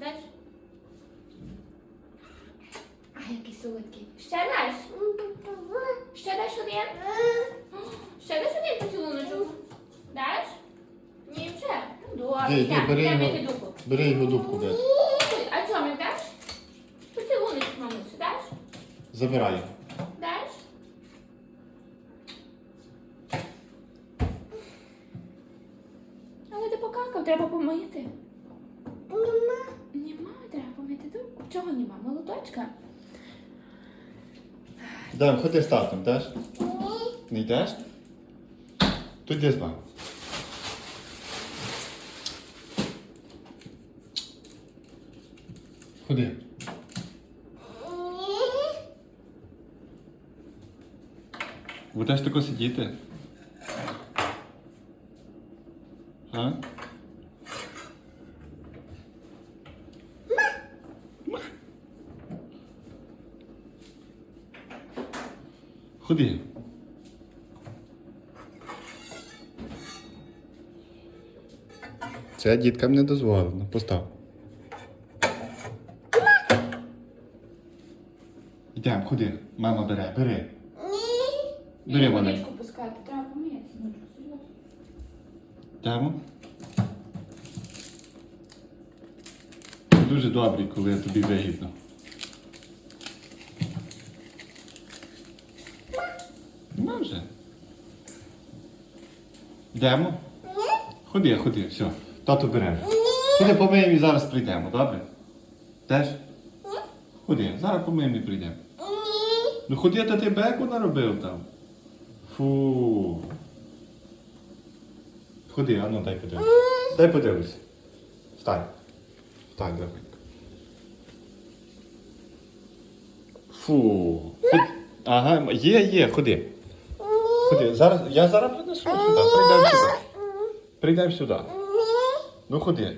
Даш? А, який солодкий. Ще даш? Ще даш один? Ще даш один поцілуночок? Даш? Ні, вже. Ну, Добре, Ні, ні, так, бери йдемо його. мити дупу. Бери його дубку, десь. Ой, А цьому даш? Поцілуночок, мамусю, даш? Забирай його. Даш? Але ти покакав, треба помити. Чого нема? Молоточка? Дай, ходи з татом, йдеш? Не йдеш? То йди з. Ходи. Будеш тако сидіти? А? Ходи. Це діткам не дозволено. Постав. Йдемо, ходи. Мама бере, бери. Бери вони. Водичку пускати, треба помити. Ну. Йдемо. Дуже добрий, коли тобі вигідно. Нема вже. Йдемо? Ходи, ходи, все. Тато бере. Ходи помиємо і зараз прийдемо, добре? Теж? Ходи, зараз помиємо і прийдемо. Ну ходи, та ти беку наробив там. Фу. Ходи, а ну дай подивись. Дай подивись. Встань. Встань, давай. Фу. Ходи. Ага, є, є, ходи. Ходи, зараз, я зараз принесу сюди. Прийдемо сюди. Прийдемо сюди. Ну ходи.